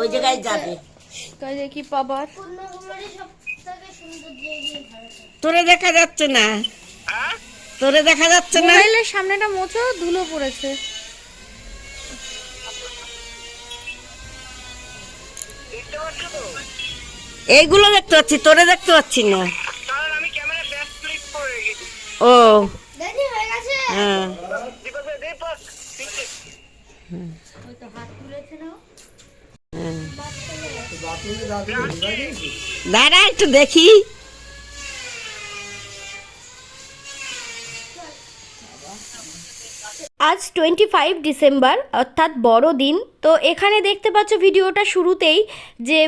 ওই জায়গায় যাবে। দেখি পাবার। তোরে দেখা যাচ্ছে না। তোরে দেখা যাচ্ছে না। মোবাইলের সামনেটা মোছো ধুলো পড়েছে। এইগুলো দেখতে পাচ্ছি তোরে দেখতে পাচ্ছি না। কারণ আমি ক্যামেরা ব্যাক ক্লিক করে গেছি ও। হয়ে গেছে হ্যাঁ দীপক ভাই দীপক তিনটে দাঁড়া একটু দেখি। আজ টোয়েন্টি ফাইভ ডিসেম্বর অর্থাৎ বড়দিন। তো এখানে দেখতে পাচ্ছ ভিডিওটা শুরুতেই যে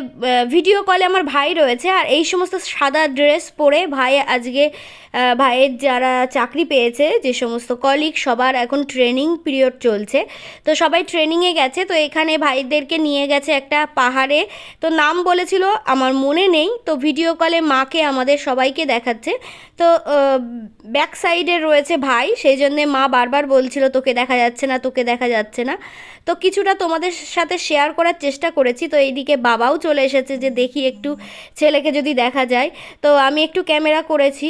ভিডিও কলে আমার ভাই রয়েছে আর এই সমস্ত সাদা ড্রেস পরে ভাই আজকে ভাইয়ের যারা চাকরি পেয়েছে, যে সমস্ত কলিগ সবার এখন ট্রেনিং পিরিয়ড চলছে। তো সবাই ট্রেনিংয়ে গেছে, তো এখানে ভাইদেরকে নিয়ে গেছে একটা পাহাড়ে। তো নাম বলেছিল, আমার মনে নেই। তো ভিডিও কলে মাকে আমাদের সবাইকে দেখাচ্ছে। তো ব্যাক সাইডে রয়েছে ভাই, সেই জন্যে মা বারবার বলছিল, তোকে দেখা যাচ্ছে না, তোকে দেখা যাচ্ছে না। তো কিছুটা তোমাদের সাথে শেয়ার করার চেষ্টা করেছি। তো এইদিকে বাবাও চলে এসেছে যে দেখি একটু ছেলেকে যদি দেখা যায়। তো আমি একটু ক্যামেরা করেছি।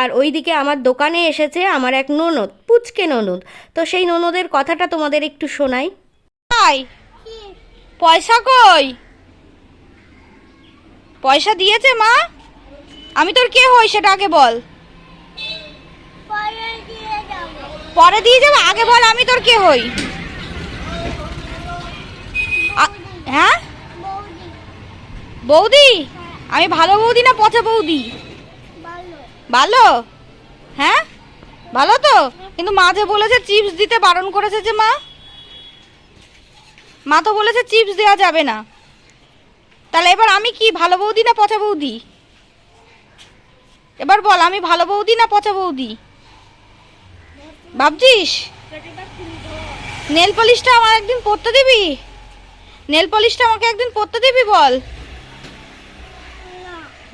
আর ওইদিকে আমার দোকানে এসেছে আমার এক ননদ পুচকে ননদ। তো সেই ননদের কথাটা তোমাদের একটু শোনাই। পয়সা কই? পয়সা দিয়েছে মা? আমি তোর কে হই সেটা আগে বল। পরে দিয়ে যাব। পরে দিয়ে যাবে? আগে বল আমি তোর কে হই? হ্যাঁ? বৌদি। আমি ভালো বৌদি না পচা বৌদি? ভালো। ভালো? হ্যাঁ? ভালো তো? কিন্তু মা যে বলেছে চিপস দিতে বারণ করেছে যে মা। মা তো বলেছে চিপস দেওয়া যাবে না। তাহলে এবার আমি কি ভালো বৌদি না পচা বৌদি? এবার বল আমি ভালো বৌদি না পচা বৌদি? ভাবছিস? নেল পলিশটা আমার একদিন পরতে দিবি? নেল পলিশটা আমাকে একদিন পরতে দিবি বল?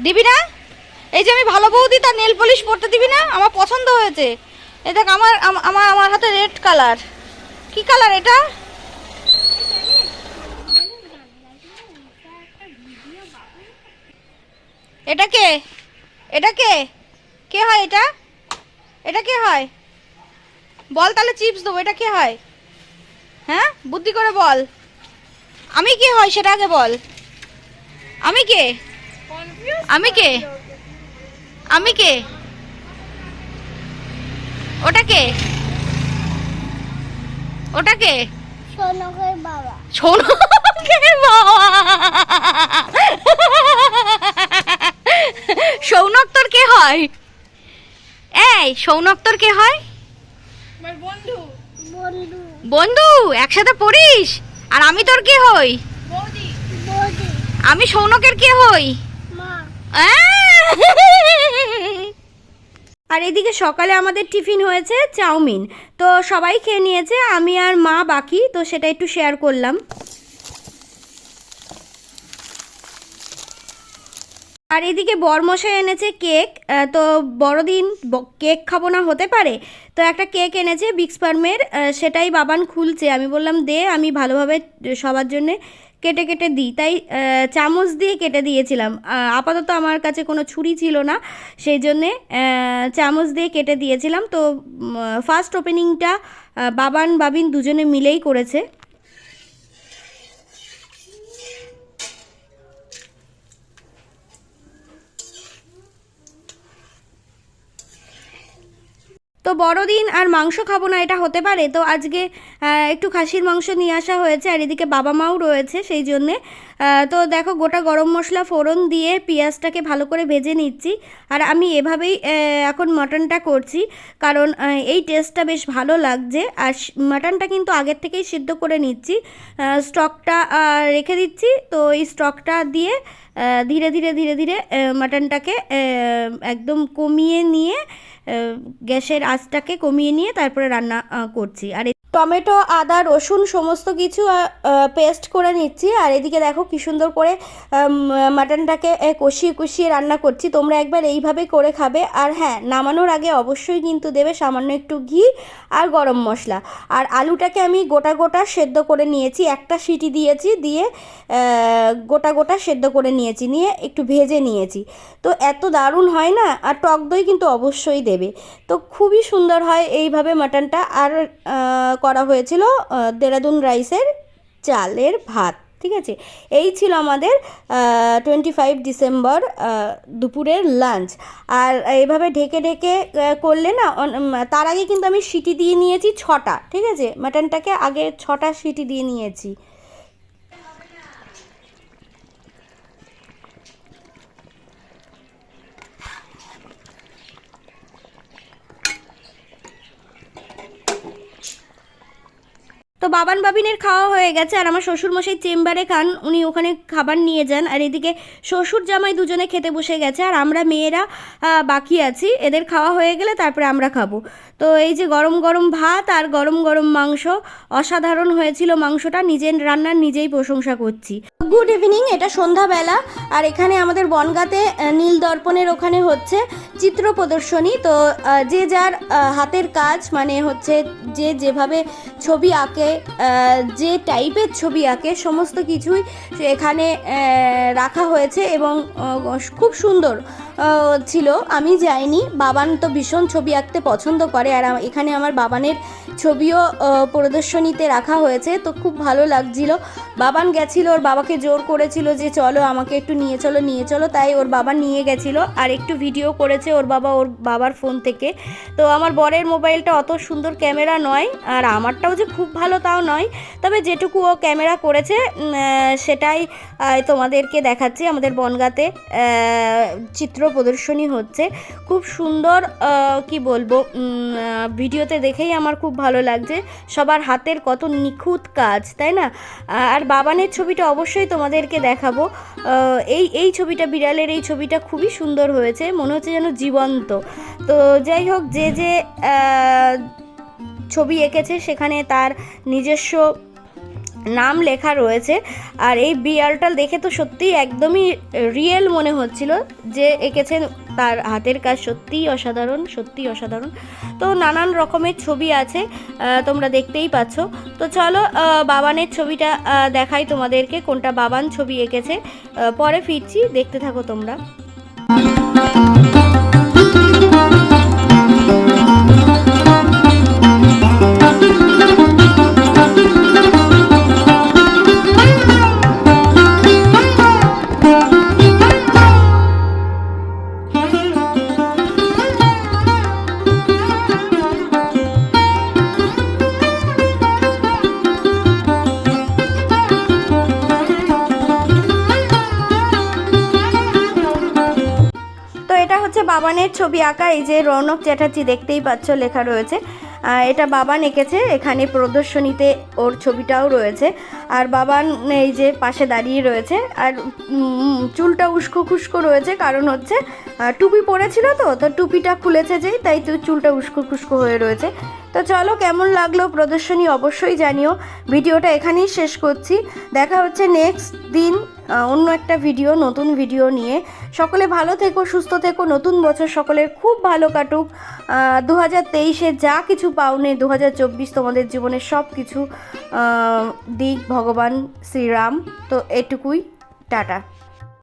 দিবি না? এই যে আমি ভালো বৌদি, তার নেল পলিশ পরতে দিবি না? আমার পছন্দ হয়েছে। এই দেখ, আমার আমার আমার হাতে রেড কালার কি কালার এটা? এটা কে? এটা কে? কে হয় এটা? এটা কে হয়? বল তাহলে চিপস দেবো, এটা কে হয়? হ্যাঁ? বুদ্ধি করে বল। আমি কে হয় সেটা আগে বল। আমি কে? আমি কে? আমি কে? ওটা কে? ওটা কে? সোনকের বাবা। সৌনকের বাবা। সৌনক তোর কে হয়? এই সৌনক তোর কে হয়? বন্ধু। বন্ধু একসাথে পড়িস? আর আমি তোর কে হই? আমি সৌনকের কে হই? আর এদিকে সকালে আমাদের টিফিন হয়েছে চাউমিন। তো সবাই খেয়ে নিয়েছে আমি আর মা বাকি তো সেটা একটু শেয়ার করলাম। আর এদিকে বরমশাই এনেছে কেক তো বড়দিন কেক খাব না হতে পারে, তো একটা কেক এনেছে বিক্স ফার্মের সেটাই বাবান খুলছে। আমি বললাম, দে, আমি ভালোভাবে সবার জন্যে কেটে কেটে দিই। তাই চামচ দিয়ে কেটে দিয়েছিলাম। আপাতত আমার কাছে কোনো ছুরি ছিল না, সেই জন্যে চামচ দিয়ে কেটে দিয়েছিলাম। তো ফার্স্ট ওপেনিংটা বাবান, বাবিন দুজনে মিলেই করেছে। তো বড়দিন আর মাংস খাব না, এটা হতে পারে। তো আজকে একটু খাসির মাংস নিয়ে আসা হয়েছে, আর এদিকে বাবা মাও রয়েছে সেই জন্যে। তো দেখো, গোটা গরম মশলা ফোড়ন দিয়ে পেঁয়াজটাকে ভালো করে ভেজে নিচ্ছি। আর আমি এভাবেই এখন মাটনটা করছি। কারণ এই টেস্টটা বেশ ভালো লাগছে। আর মাটনটা কিন্তু আগের থেকেই সিদ্ধ করে নিচ্ছি। স্টকটা রেখে দিচ্ছি। তো এই স্টকটা দিয়ে ধীরে ধীরে ধীরে ধীরে মাটনটাকে একদম কমিয়ে নিয়ে গ্যাসের আঁচটাকে কমিয়ে নিয়ে তারপরে রান্না করছি। আর টমেটো, আদা, রসুন সমস্ত কিছু পেস্ট করে নিচ্ছি। আর এদিকে দেখো কি সুন্দর করে মাটনটাকে কষিয়ে কষিয়ে রান্না করছি। তোমরা একবার এইভাবে করে খাবে। আর হ্যাঁ নামানোর আগে অবশ্যই কিন্তু দেবে সামান্য একটু ঘি আর গরম মশলা। আর আলুটাকে আমি গোটা গোটা সেদ্ধ করে নিয়েছি। একটা সিটি দিয়েছি, দিয়ে গোটা গোটা সেদ্ধ করে নিয়েছি, নিয়ে একটু ভেজে নিয়েছি। তো এত দারুণ হয় না? আর টক দই কিন্তু অবশ্যই দেবে। তো খুবই সুন্দর হয় এইভাবে মাটনটা। আর করা হয়েছিল দেরাদুন রাইসের চালের ভাত, ঠিক আছে? এই ছিল আমাদের টোয়েন্টি ফাইভ ডিসেম্বর দুপুরের লাঞ্চ আর এইভাবে ঢেকে ঢেকে করলে না তার আগে কিন্তু আমি সিটি দিয়ে নিয়েছি ছটা, ঠিক আছে? মাটনটাকে আগে ছটা সিটি দিয়ে নিয়েছি। তো বাবান বাবিনের খাওয়া হয়ে গেছে আর আমার শ্বশুরমশাই চেম্বারে খান, উনি ওখানে খাবার নিয়ে যান আর এদিকে শ্বশুর জামাই দুজনে খেতে বসে গেছে আর আমরা মেয়েরা বাকি আছি, এদের খাওয়া হয়ে গেলে তারপরে আমরা খাব। তো এই যে গরম গরম ভাত আর গরম গরম মাংস, অসাধারণ হয়েছিল মাংসটা, নিজের রান্নার নিজেই প্রশংসা করছি। গুড ইভিনিং এটা সন্ধ্যাবেলা, আর এখানে আমাদের বনগাতে নীল দর্পণের ওখানে হচ্ছে চিত্র প্রদর্শনী। তো যে যার হাতের কাজ মানে হচ্ছে যে যেভাবে ছবি আঁকে যে টাইপের ছবি আঁকে, সমস্ত কিছুই এখানে রাখা হয়েছে এবং খুব সুন্দর ছিল। আমি যাইনি, বাবান তো ভীষণ ছবি আঁকতে পছন্দ করে, আর এখানে আমার বাবানের ছবিও প্রদর্শনীতে রাখা হয়েছে, তো খুব ভালো লাগছিল। বাবান গেছিল, ওর বাবাকে জোর করেছিল যে, চলো আমাকে একটু নিয়ে চলো নিয়ে চলো। তাই ওর বাবা নিয়ে গেছিল, আর একটু ভিডিও করেছে ওর বাবা, ওর বাবার ফোন থেকে। তো আমার বরের মোবাইলটা অত সুন্দর ক্যামেরা নয়, আর আমারটাও যে খুব ভালো তাও নয়। তবে যেটুকু ও ক্যামেরা করেছে সেটাই তোমাদেরকে দেখাচ্ছি। আমাদের বনগাতে চিত্র প্রদর্শনী হচ্ছে। খুব সুন্দর কি বলব ভিডিওতে দেখেই আমার খুব ভালো লাগছে। সবার হাতের কত নিখুঁত কাজ, তাই না? আর বাবানের ছবিটা অবশ্যই তোমাদেরকে দেখাবো। এই এই ছবিটা, বিড়ালের এই ছবিটা খুবই সুন্দর হয়েছে। মনে হচ্ছে যেন জীবন্ত। তো যাই হোক, যে যে ছবি এঁকেছে, সেখানে তার নিজস্ব নাম লেখা রয়েছে। আর এই বিড়ালটা দেখে তো সত্যিই একদমই রিয়েল মনে হচ্ছিল যে এঁকেছেন তার হাতের কাজ। সত্যিই অসাধারণ সত্যিই অসাধারণ। তো নানান রকমের ছবি আছে তোমরা দেখতেই পাচ্ছ। তো চলো বাবানের ছবিটা দেখাই তোমাদেরকে, কোনটা বাবান ছবি এঁকেছে। পরে ফিরছি, দেখতে থাকো তোমরা। বাবানের ছবি আঁকা, এই যে রৌনক চ্যাটার্জি দেখতেই পাচ্ছ লেখা রয়েছে। এটা বাবান এঁকেছে, এখানে প্রদর্শনীতে ওর ছবিটাও রয়েছে। আর বাবান এই যে পাশে দাঁড়িয়ে রয়েছে, আর চুলটা উস্কো খুস্কো রয়েছে, কারণ হচ্ছে টুপি পরেছিল তো তো টুপিটা খুলেছে যেই, তাই তো চুলটা উস্কো খুস্কো হয়ে রয়েছে। তো চলো, কেমন লাগল প্রদর্শনী অবশ্যই জানিও। ভিডিওটা এখানেই শেষ করছি। দেখা হচ্ছে নেক্সট দিন। অন্য একটা ভিডিও, নতুন ভিডিও নিয়ে। সকলে ভালো থেকো, সুস্থ থেকো। নতুন বছর সকলের খুব ভালো কাটুক। দু হাজার তেইশে যা কিছু পাওনে দু হাজার চব্বিশ তোমাদের জীবনের সব কিছু দিক ভগবান শ্রীরাম। তো এটুকুই, টাটা।